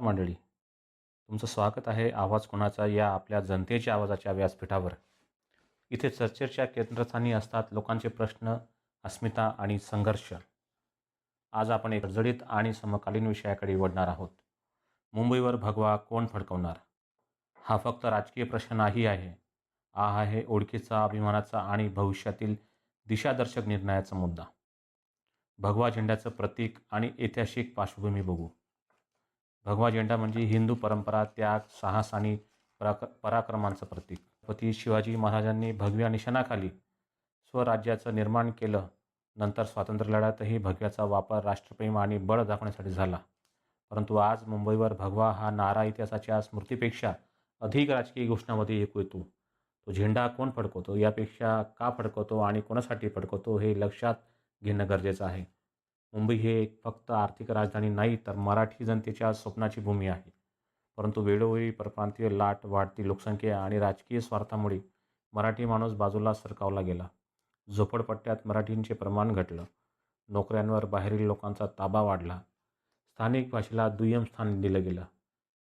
मंडळी तुमचं स्वागत आहे आवाज कोणाचा? या आपल्या जनतेच्या आवाजाच्या व्यासपीठावर. इथे चर्चेच्या केंद्रस्थानी असतात लोकांचे प्रश्न अस्मिता आणि संघर्ष. आज आपण एक जडित आणि समकालीन विषयाकडे वडणार आहोत. मुंबईवर भगवा कोण फडकवणार? हा फक्त राजकीय प्रश्न नाही आहे. हा आहे ओळखीचा अभिमानाचा आणि भविष्यातील दिशादर्शक निर्णयाचा मुद्दा. भगवा झेंड्याचं प्रतीक आणि ऐतिहासिक पार्श्वभूमी बघू. भगवा झेंडा म्हणजे हिंदू परंपरा त्याग साहस आणि पराक पराक्रमांचं प्रतीक. छत्रपती शिवाजी महाराजांनी भगव्या निशाणाखाली स्वराज्याचं निर्माण केलं. नंतर स्वातंत्र्य लढ्यातही भगव्याचा वापर राष्ट्रप्रेम आणि बळ दाखवण्यासाठी झाला. परंतु आज मुंबईवर भगवा हा नारा इतिहासाच्या स्मृतीपेक्षा अधिक राजकीय घोषणामध्ये ऐकू येतो. तो झेंडा कोण फडकवतो? यापेक्षा का फडकवतो आणि कोणासाठी फडकवतो हे लक्षात घेणं गरजेचं आहे. मुंबई हे एक फक्त आर्थिक राजधानी नाही तर मराठी जनतेच्या स्वप्नाची भूमी आहे. परंतु वेळोवेळी परप्रांतीय लाट वाढती लोकसंख्या आणि राजकीय स्वार्थामुळे मराठी माणूस बाजूला सरकावला गेला. झोपडपट्ट्यात मराठींचे प्रमाण घटलं. नोकऱ्यांवर बाहेरील लोकांचा ताबा वाढला. स्थानिक भाषेला दुय्यम स्थान दिलं गेलं.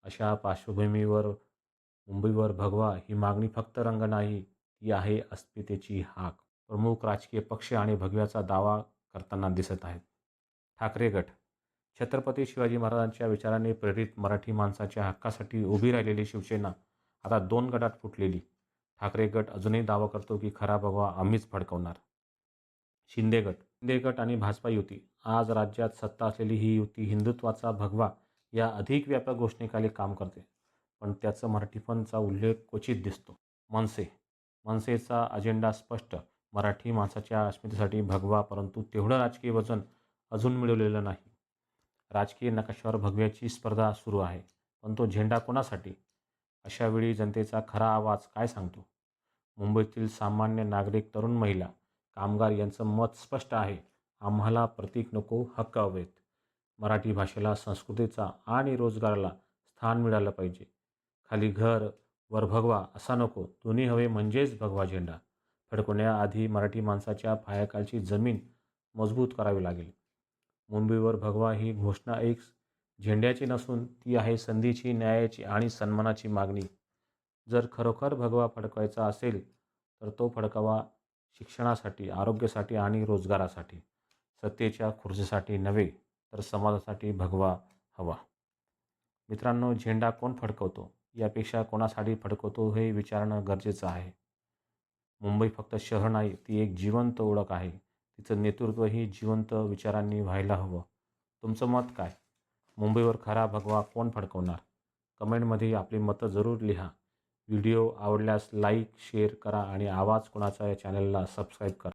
अशा पार्श्वभूमीवर मुंबईवर भगवा ही मागणी फक्त रंग नाही ती आहे अस्मितेची हाक. प्रमुख राजकीय पक्ष आणि भगव्याचा दावा करताना दिसत आहेत. ठाकरे गट. छत्रपती शिवाजी महाराजांच्या विचारांनी प्रेरित मराठी माणसाच्या हक्कासाठी उभी राहिलेली शिवसेना आता दोन गटात फुटलेली. ठाकरे गट अजूनही दावा करतो की खरा भगवा आम्हीच फडकवणार. शिंदे गट. शिंदे गट आणि भाजपा युती. आज राज्यात सत्ता असलेली ही युती हिंदुत्वाचा भगवा या अधिक व्यापक घोषणेखाली काम करते. पण त्याचं मराठीपणचा उल्लेख क्वचित दिसतो. मनसे. मनसेचा अजेंडा स्पष्ट. मराठी माणसाच्या अस्मितेसाठी भगवा परंतु तेवढं राजकीय वजन अजून मिळवलेलं नाही. राजकीय नकाशावर भगव्याची स्पर्धा सुरू आहे. पण तो झेंडा कोणासाठी? अशावेळी जनतेचा खरा आवाज काय सांगतो? मुंबईतील सामान्य नागरिक तरुण महिला कामगार यांचं मत स्पष्ट आहे. आम्हाला प्रतीक नको हक्क हवेत. मराठी भाषेला संस्कृतीचा आणि रोजगाराला स्थान मिळालं पाहिजे. खाली घर वर भगवा असा नको. दोन्ही हवे म्हणजेच भगवा झेंडा. फडकवण्याआधी मराठी माणसाच्या पायाखालची जमीन मजबूत करावी लागेल. मुंबईवर भगवा ही घोषणा एक झेंड्याची नसून ती आहे संधीची न्यायाची आणि सन्मानाची मागणी. जर खरोखर भगवा फडकवायचा असेल तर तो फडकावा शिक्षणासाठी आरोग्यासाठी आणि रोजगारासाठी. सत्तेच्या खुर्चीसाठी नव्हे तर समाजासाठी भगवा हवा. मित्रांनो झेंडा कोण फडकवतो? यापेक्षा कोणासाठी फडकवतो हे विचारणं गरजेचं आहे. मुंबई फक्त शहर नाही ती एक जिवंत ओळख आहे. तिचं नेतृत्वही जिवंत विचारांनी व्हायला हवं. तुमचं मत काय? मुंबईवर खरा भगवा कोण फडकवणार? कमेंटमध्ये आपली मतं जरूर लिहा. व्हिडिओ आवडल्यास लाईक शेअर करा आणि आवाज कोणाचा या चॅनलला सबस्क्राईब करा.